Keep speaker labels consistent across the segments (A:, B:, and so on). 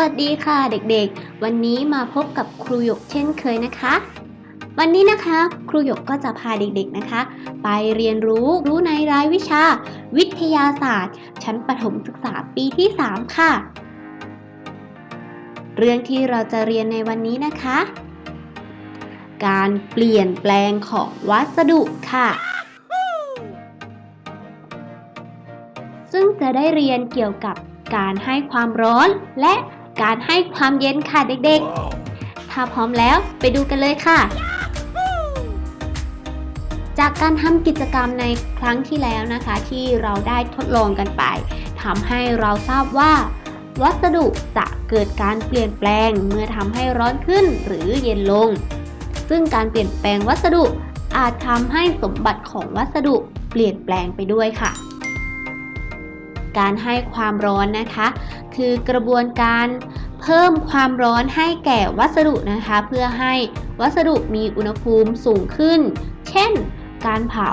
A: วัสดีค่ะเด็กๆ วันนี้มาพบกับครูหยกเช่นเคยนะคะ วันนี้นะคะครูหยกก็จะพาเด็กๆนะคะ ไปเรียนรู้รู้ในรายวิชา วิทยาศาสตร์ ชั้นประถมศึกษาปีที่ 3 ค่ะ เรื่องที่เราจะเรียนในวันนี้นะคะ การเปลี่ยนแปลงของวัสดุค่ะซึ่งจะได้เรียนเกี่ยวกับการให้ความร้อนและ การให้ความเย็นค่ะเด็กๆ ถ้าพร้อมแล้วไปดูกันเลยค่ะ จากการทำกิจกรรมในครั้งที่แล้วนะคะ ที่เราได้ทดลองกันไปทำให้เราทราบว่า วัสดุจะเกิดการเปลี่ยนแปลงเมื่อทำให้ร้อนขึ้นหรือเย็นลง ซึ่งการเปลี่ยนแปลงวัสดุอาจทำให้สมบัติของวัสดุเปลี่ยนแปลงไปด้วยค่ะ การให้ความร้อนนะคะ คือกระบวนการเพิ่มความร้อนให้แก่วัสดุนะคะ เพื่อให้วัสดุมีอุณหภูมิสูงขึ้น เช่น การเผา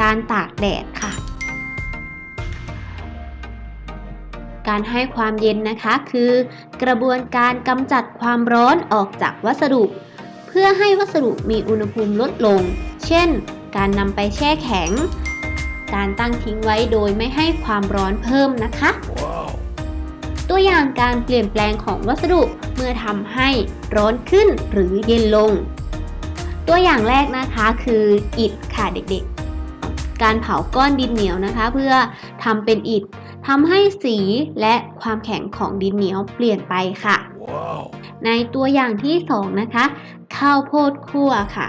A: การตากแดดค่ะ การให้ความเย็นนะคะ คือกระบวนการกำจัดความร้อนออกจากวัสดุ เพื่อให้วัสดุมีอุณหภูมิลดลง เช่น การนำไปแช่แข็ง การตั้งทิ้งไว้โดยไม่ให้ความร้อนเพิ่มนะคะตัวอย่างการเปลี่ยนแปลงของวัสดุเมื่อทำให้ร้อนขึ้นหรือเย็นลง ตัวอย่างแรกนะคะคืออิฐค่ะเด็กๆ การเผาก้อนดินเหนียวนะคะ เพื่อทำเป็นอิฐทำให้สีและความแข็งของดินเหนียวเปลี่ยนไปค่ะในตัวอย่างที่ 2 นะคะ ข้าวโพดคั่วค่ะ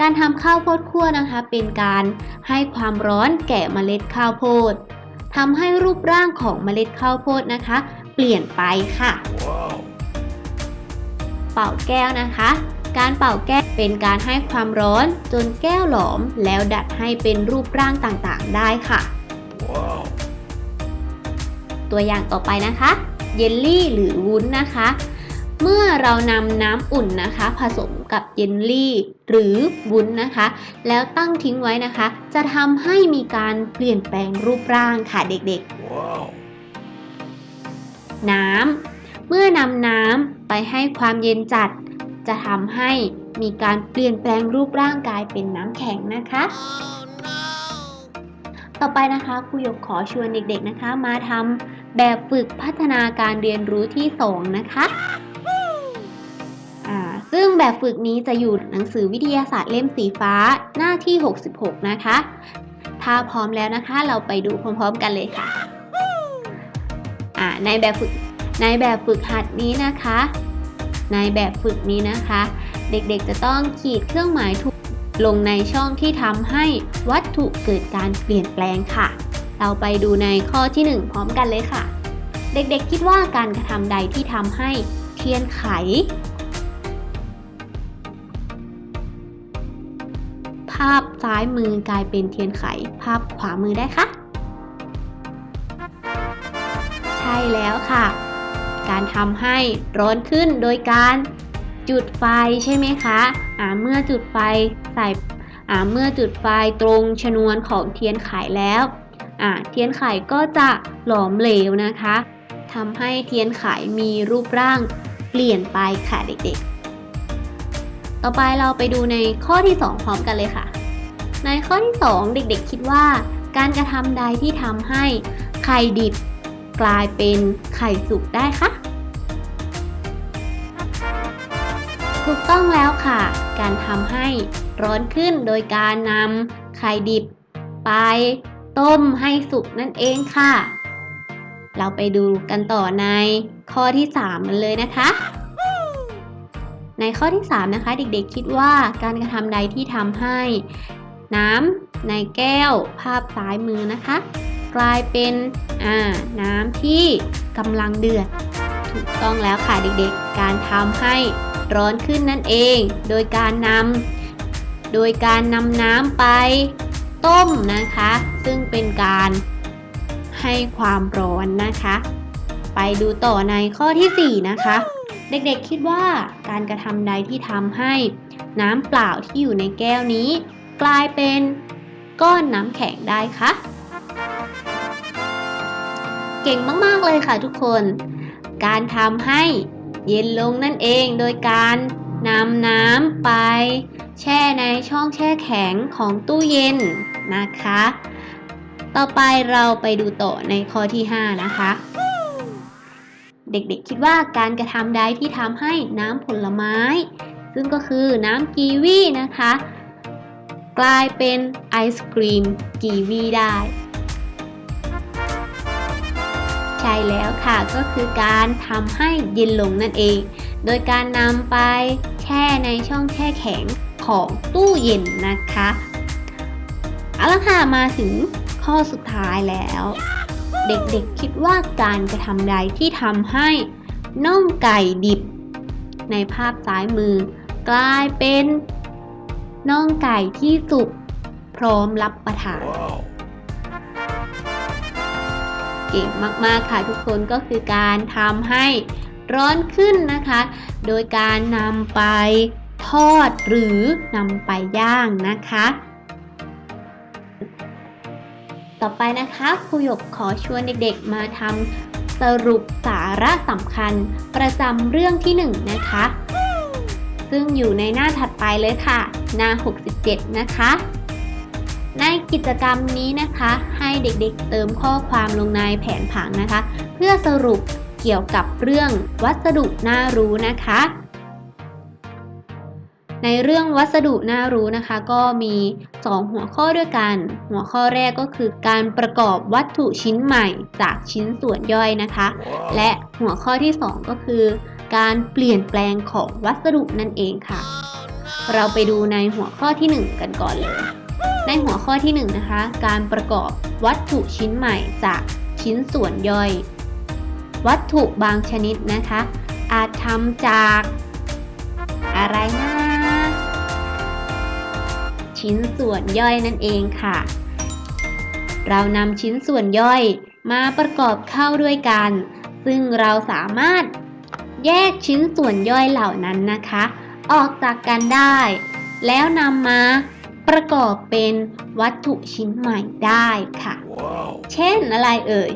A: การทำข้าวโพดคั่วนะคะ เป็นการให้ความร้อนแก่เมล็ดข้าวโพดทำให้รูปร่างของเมล็ดข้าวโพดนะคะ เปลี่ยนไปค่ะเป่าแก้วนะคะ การเป่าแก้วเป็นการให้ความร้อนจนแก้วหลอมแล้วดัดให้เป็นรูปร่างต่างๆ ได้ค่ะตัวอย่างต่อไปนะคะ เยลลี่หรือวุ้นนะคะ เมื่อเรานำน้ำอุ่นนะคะ ผสมกับเยลลี่ หรือวุ้นนะคะ แล้วตั้งทิ้งไว้นะคะ จะทำให้มีการเปลี่ยนแปลงรูปร่างค่ะเด็กๆน้ำเมื่อนำน้ำไปให้ความเย็นจัด จะทำให้มีการเปลี่ยนแปลงรูปร่างกายเป็นน้ำแข็งนะคะต่อไปนะคะครูหยกขอชวนเด็กๆนะคะ มาทำแบบฝึกพัฒนาการเรียนรู้ที่ 2 นะคะอ่า ซึ่งแบบฝึกนี้จะอยู่หนังสือวิทยาศาสตร์เล่มสีฟ้าหน้าที่ 66 นะคะ ถ้าพร้อมแล้วนะคะเราไปดูพร้อมๆกันเลยค่ะอ่าในแบบฝึกในแบบฝึกหัดนี้นะคะ ในแบบฝึกนี้นะคะ เด็กๆจะต้องขีดเครื่องหมายถูกลงในช่องที่ทำให้วัตถุเกิดการเปลี่ยนแปลงค่ะ เราไปดูในข้อที่ 1 พร้อมกันเลยค่ะ เด็กๆคิดว่าการกระทำใดที่ทำให้เทียนไขาพซ้ายมือกลายเป็นเทียนไข ภาพขวามือได้คะใช่แล้วค่ะ การทำให้ร้อนขึ้นโดยการจุดไฟใช่ไหมคะอ่าเมื่อจุดไฟใส่อ่าเมื่อจุดไฟตรงชนวนของเทียนไขแล้วอ่าเทียนไขก็จะหลอมเหลวนะคะทำให้เทียนไขมีรูปร่างเปลี่ยนไปค่ะเด็กๆ ต่อไปเราไปดูในข้อที่ 2 พร้อมกันเลยค่ะ ในข้อที่ 2 เด็กๆ คิดว่า การกระทำใดที่ทำให้ไข่ดิบ กลายเป็นไข่สุกได้คะถูกต้องแล้วค่ะ การทำให้ร้อนขึ้นโดยการนำไข่ดิบ ไป ต้มให้สุกนั่นเองค่ะ เราไปดูกันต่อในข้อที่ 3 มันเลยนะคะ ในข้อที่ 3 นะคะ เด็กๆ คิดว่าการกระทำใดที่ทำให้ น้ำในแก้วภาพซ้ายมือนะคะ กลายเป็นน้ำที่กำลังเดือด ถูกต้องแล้วค่ะเด็กๆ การทำให้ร้อนขึ้นนั่นเอง โดยการนำโดยการนำน้ำไปต้มนะคะ ซึ่งเป็นการให้ความร้อนนะคะ ไปดูต่อในข้อที่ 4 นะคะเด็กๆคิดว่าการกระทำใดที่ทำให้น้ำเปล่าที่อยู่ในแก้วนี้ กลายเป็นก้อนน้ำแข็งได้คะ เก่งมากๆเลยค่ะทุกคน การทำให้เย็นลงนั่นเองโดยการนำน้ำไป แช่ในช่องแช่แข็งของตู้เย็นนะคะ ต่อไปเราไปดูต่อในข้อที่ 5 นะคะ เด็กๆ คิดว่าการกระทำใดที่ทำให้น้ำผลไม้ ซึ่งก็คือน้ำกีวีนะคะ กลายเป็นไอศกรีมกีวีได้ ใช่แล้วค่ะก็คือการทำให้เย็นลงนั่นเอง โดยการนำไปแช่ในช่องแช่แข็งของตู้เย็นนะคะ เอาละค่ะมาถึงข้อสุดท้ายแล้ว เด็กๆคิดว่าการกระทำใดที่ทำให้น่องไก่ดิบ ในภาพซ้ายมือ กลายเป็นน่องไก่ที่สุกพร้อมรับประทานเก่งมากๆค่ะทุกคนก็คือการทำให้ร้อนขึ้นนะคะ โดยการนำไปทอดหรือนำไปย่างนะคะ ต่อไปนะคะครูหยกขอชวนเด็กๆมาทำสรุปสาระสำคัญ ประจำเรื่องที่1นะคะ ซึ่งอยู่ในหน้าถัดไปเลยค่ะ หน้า 67 นะคะ ในกิจกรรมนี้นะคะ ให้เด็กๆเติมข้อความลงในแผนผังนะคะ เพื่อสรุปเกี่ยวกับเรื่องวัสดุน่ารู้นะคะ ในเรื่องวัสดุน่ารู้นะคะ ก็มี 2 หัวข้อด้วยกัน หัวข้อแรกก็คือการประกอบวัตถุชิ้นใหม่จากชิ้นส่วนย่อยนะคะ และหัวข้อที่ 2 ก็คือ การเปลี่ยนแปลงของวัสดุนั่นเองค่ะ เราไปดูในหัวข้อที่ 1 กันก่อนเลย ในหัวข้อที่ 1นงนะคะ การประกอบวัตถุชิ้นใหม่จากชิ้นส่วนย่อย วัตถุบางชนิดนะคะ อาจทำจากอะไรนะ ชิ้นส่วนย่อยนั่นเองค่ะ เรานำชิ้นส่วนย่อยมาประกอบเข้าด้วยกัน ซึ่งเราสามารถแยกชิ้นส่วนย่อยเหล่านั้นนะคะ ออกจากกันได้ แล้วนำมาประกอบเป็นวัตถุชิ้นใหม่ได้ค่ะ
B: Wow.
A: เช่นอะไรเอ่ย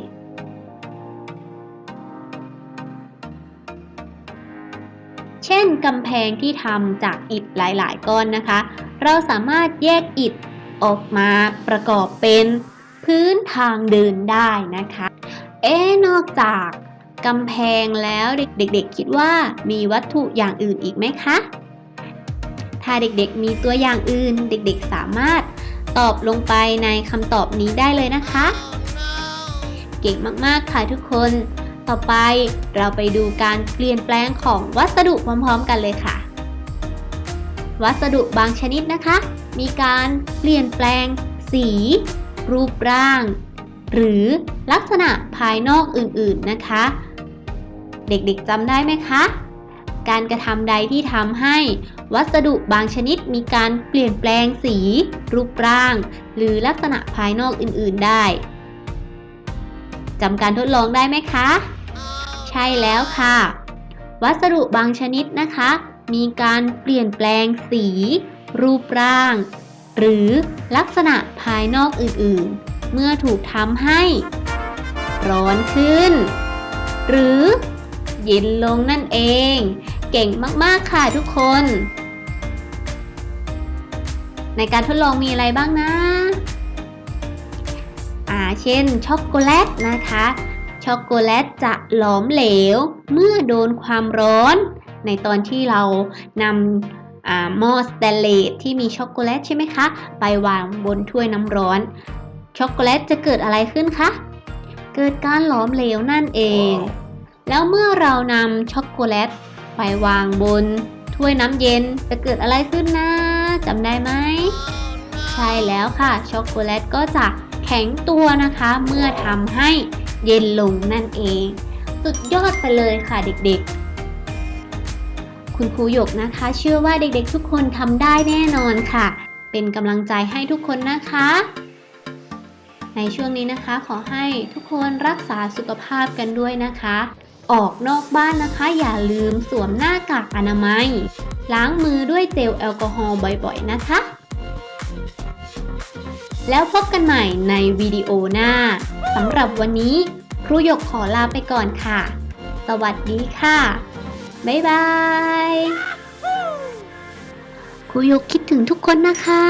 A: ช่นกำแพงที่ทำจากอิฐหลาย ๆ ก้อนนะคะ เราสามารถแยกอิฐออกมาประกอบเป็นพื้นทางเดินได้นะคะ เอ๊นอกจากกำแพงแล้วเด็กๆ คิดว่ามีวัตถุอย่างอื่นอีกไหมคะ ถ้าเด็กๆมีตัวอย่างอื่นเด็กๆสามารถตอบลงไปในคำตอบนี้ได้เลยนะคะ เก่งมากๆค่ะทุกคน ต่อไป เราไปดูการเปลี่ยนแปลงของวัสดุพร้อมๆกันเลยค่ะ วัสดุบางชนิดนะคะ มีการเปลี่ยนแปลง สี รูปร่าง หรือลักษณะภายนอกอื่นๆนะคะ เด็กๆจำได้ไหมคะ การกระทำใดที่ทำให้วัสดุบางชนิดมีการเปลี่ยนแปลงสี รูปร่าง หรือลักษณะภายนอกอื่นๆได้จำการทดลองได้ไหมคะ ใช่แล้วค่ะ วัสดุบางชนิดนะคะ มีการเปลี่ยนแปลงสี รูปร่าง หรือลักษณะภายนอกอื่นๆ เมื่อถูกทำให้ ร้อนขึ้น หรือเย็นลงนั่นเอง เก่งมากๆค่ะทุกคน ในการทดลองมีอะไรบ้างนะ อ่า เช่นช็อกโกแลตนะคะ ช็อกโกแลตจะหลอมเหลว เมื่อโดนความร้อน ในตอนที่เรานำหม้อสแตนเลสที่มีช็อกโกแลตใช่ไหมคะ ไปวางบนถ้วยน้ำร้อน ช็อกโกแลตจะเกิดอะไรขึ้นคะ เกิดการหลอมเหลวนั่นเอง แล้วเมื่อเรานำช็อกโกแลตไปวางบนถ้วยน้ำเย็นจะเกิดอะไรขึ้นนะจำได้ไหมใช่แล้วค่ะช็อกโกแลตก็จะแข็งตัวนะคะ เมื่อทำให้ เย็นลงนั่นเอง สุดยอดไปเลยค่ะเด็กๆ คุณครูหยกนะคะ เชื่อว่าเด็กๆทุกคนทำได้แน่นอนค่ะ เป็นกำลังใจให้ทุกคนนะคะ ในช่วงนี้นะคะ ขอให้ทุกคนรักษาสุขภาพกันด้วยนะคะ ออกนอกบ้านนะคะ อย่าลืมสวมหน้ากากอนามัย ล้างมือด้วยเจลแอลกอฮอล์บ่อยๆ นะคะแล้วพบกันใหม่ในวิดีโอหน้า สำหรับวันนี้ ครูหยกขอลาไปก่อนค่ะ สวัสดีค่ะ บ๊ายบาย ครูหยกคิดถึงทุกคนนะคะ